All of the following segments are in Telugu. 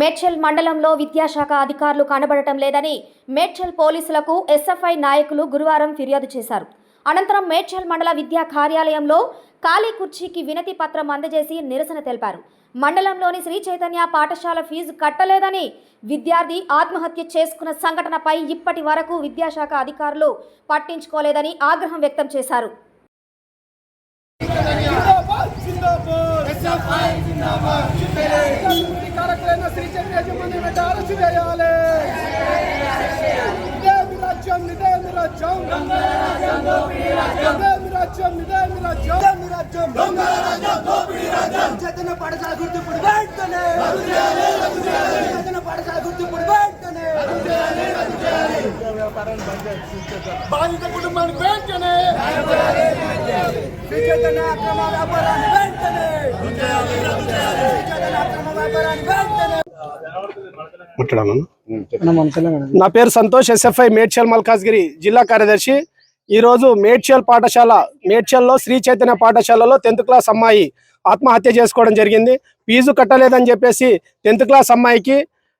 మేడ్చల్ మండలంలో విద్యాశాఖ అధికారులు కనబడటం లేదని మేడ్చల్ పోలీసులకు ఎస్ఎఫ్ఐ నాయకులు గురువారం ఫిర్యాదు చేశారు. అనంతరం మేడ్చల్ మండల విద్యా కార్యాలయంలో ఖాళీ కుర్చీకి వినతి పత్రం అందజేసి నిరసన తెలిపారు. మండలంలోని శ్రీ చైతన్య పాఠశాల ఫీజు కట్టలేదని విద్యార్థి ఆత్మహత్య చేసుకున్న సంఘటనపై ఇప్పటి వరకు విద్యాశాఖ అధికారులు పట్టించుకోలేదని ఆగ్రహం వ్యక్తం చేశారు. జిందాబాద్ జిందాబాద్ ఎస్ఎఫ్ఐ జిందాబాద్ శ్రీ చైతన్య యజమాని వెంట అరెస్ట్ చేయాలి. ఇదే మీ రాజ్యం? ఇదే మీ రాజ్యం? ఇదే మీ రాజ్యం? ఇదే మీ రాజ్యం ఇదే మీ రాజ్యం. చైతన్య పాఠశాల గుర్తింపుడు వెంటనే. చైతన్య పాఠశాల గుర్తింపుడు వెంటనే. బాధిత కుటుంబానికి వెంటనే. శ్రీ చైతన్య వెంటనే శ్రీ చైతన్య అక్రమ వ్యాపారాన్ని వెంటనే మాట్లాడమన్నా నా పేరు సంతోష్ ఎస్ఎఫ్ఐ మేడ్చల్ మల్కాజ్గిరి జిల్లా కార్యదర్శి. ఈ రోజు మేడ్చల్ పాఠశాల మేడ్చల్లో శ్రీ చైతన్య పాఠశాలలో టెన్త్ క్లాస్ అమ్మాయి ఆత్మహత్య చేసుకోవడం జరిగింది. ఫీజు కట్టలేదని చెప్పేసి టెన్త్ క్లాస్ అమ్మాయికి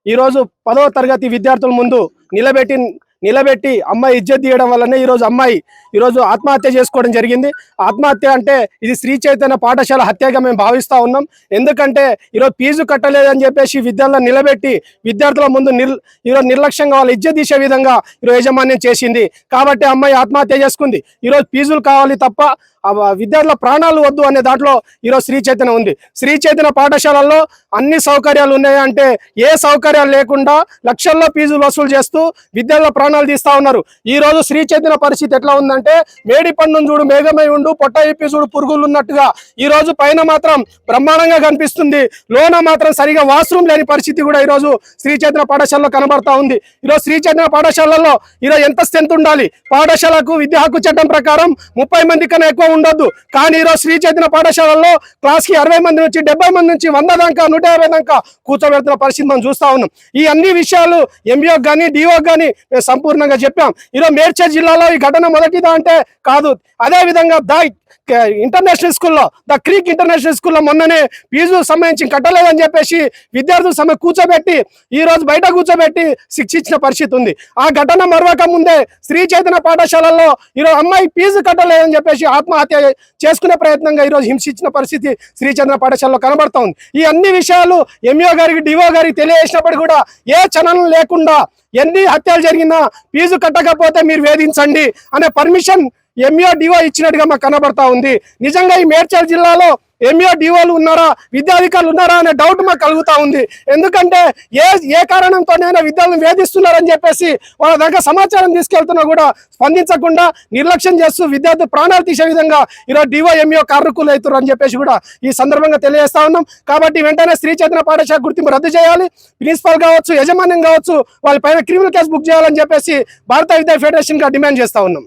ఈరోజు పదవ తరగతి విద్యార్థుల ముందు నిలబెట్టి నిలబెట్టి అమ్మాయి ఇజ్జత్ తీయడం వల్లనే ఈరోజు అమ్మాయి ఈరోజు ఆత్మహత్య చేసుకోవడం జరిగింది. ఆత్మహత్య అంటే ఇది శ్రీ చైతన్య పాఠశాల హత్యగా మేము భావిస్తా ఉన్నాం. ఎందుకంటే ఈరోజు ఫీజు కట్టలేదని చెప్పేసి విద్యార్థులను నిలబెట్టి విద్యార్థుల ముందు నిర్ ఈరోజు నిర్లక్ష్యంగా వాళ్ళు ఇజ్జత్ తీసే విధంగా ఈరోజు యాజమాన్యం చేసింది. కాబట్టి అమ్మాయి ఆత్మహత్య చేసుకుంది. ఈరోజు ఫీజులు కావాలి తప్ప విద్యార్థుల ప్రాణాలు వద్దు అనే దాంట్లో ఈరోజు శ్రీ చైతన్య ఉంది. శ్రీ చైతన్య పాఠశాలల్లో అన్ని సౌకర్యాలు ఉన్నాయంటే ఏ సౌకర్యాలు లేకుండా లక్షల్లో ఫీజులు వసూలు చేస్తూ విద్యార్థుల ప్రాణాలు తీస్తా ఉన్నారు. ఈ రోజు శ్రీ చెందిన పరిస్థితి ఎట్లా ఉందంటే మేడిపండును చూడు మేఘమై ఉండు పొట్ట ఇప్పి చూడు పురుగులు ఉన్నట్టుగా. ఈ రోజు పైన మాత్రం బ్రహ్మాండంగా కనిపిస్తుంది. లోన మాత్రం సరిగా వాష్రూమ్ లేని పరిస్థితి కూడా ఈ రోజు శ్రీ చైతన్య పాఠశాలలో కనబడతా ఉంది. ఈరోజు శ్రీ చైతన్య పాఠశాలలో ఈరోజు ఎంత స్ట్రెంత్ ఉండాలి? పాఠశాలకు విద్యా హక్కు చట్టం ప్రకారం ముప్పై మంది కన్నా ఎక్కువ ఉండొద్దు. కానీ ఈరోజు శ్రీ చైతన్య పాఠశాలలో క్లాస్కి అరవై మంది నుంచి డెబ్బై మంది నుంచి వంద దాకా నూట యాభై దాకా కూర్చోబెడుతున్న పరిస్థితి మనం చూస్తా ఉన్నాం. ఈ అన్ని విషయాలు ఎంబీఓ కానీ డిఓ కానీ మేము సంపూర్ణంగా చెప్పాం. ఈరోజు మేడ్చల్ జిల్లాలో ఈ ఘటన మొదటిదా అంటే కాదు. అదే విధంగా ఇంటర్నేషనల్ స్కూల్లో ద క్రీక్ ఇంటర్నేషనల్ స్కూల్లో మొన్ననే ఫీజు సంబంధించి కట్టలేదని చెప్పేసి విద్యార్థుల సమ్మె కూర్చోబెట్టి ఈ రోజు బయట కూర్చోబెట్టి శిక్షించిన పరిస్థితి ఉంది. ఆ ఘటన మరవక ముందే శ్రీ చైతన్య పాఠశాలలో ఈరోజు అమ్మాయి ఫీజు కట్టలేదని చెప్పేసి ఆత్మహత్య చేసుకునే ప్రయత్నంగా ఈరోజు హింసించిన పరిస్థితి శ్రీ చైతన్య పాఠశాలలో కనబడతా ఉంది ఈ అన్ని విషయాలు ఎంఈఓ గారికి డిఓ గారికి తెలియజేసినప్పుడు కూడా ఏ చలనం లేకుండా ఎన్ని హత్యలు జరిగినా ఫీజు కట్టకపోతే మీరు వేధించండి అనే పర్మిషన్ ఎంఈఓ డిఓ ఇచ్చినట్టుగా మాకు కనబడతా ఉంది. నిజంగా ఈ మేడ్చల్ జిల్లాలో ఎంఈఓ డిఓలు ఉన్నారా? విద్యాధికారులు ఉన్నారా అనే డౌట్ మాకు కలుగుతా ఉంది. ఎందుకంటే ఏ ఏ కారణంతోనైనా విద్యార్థులు వేధిస్తున్నారని చెప్పేసి వాళ్ళ దగ్గర సమాచారం తీసుకెళ్తున్నా కూడా స్పందించకుండా నిర్లక్ష్యం చేస్తూ విద్యార్థులు ప్రాణాలు తీసే విధంగా ఈరోజు డిఓ ఎంఈఓ కార్మికులు అవుతారు అని చెప్పేసి కూడా ఈ సందర్భంగా తెలియజేస్తా ఉన్నాం. కాబట్టి వెంటనే శ్రీ చైతన్య పాఠశాల గుర్తింపు రద్దు చేయాలి. ప్రిన్సిపల్ కావచ్చు యజమాన్యం కావచ్చు వాళ్ళ పైన క్రిమినల్ కేసు బుక్ చేయాలని చెప్పేసి భారత విద్యా ఫెడరేషన్గా డిమాండ్ చేస్తా ఉన్నాం.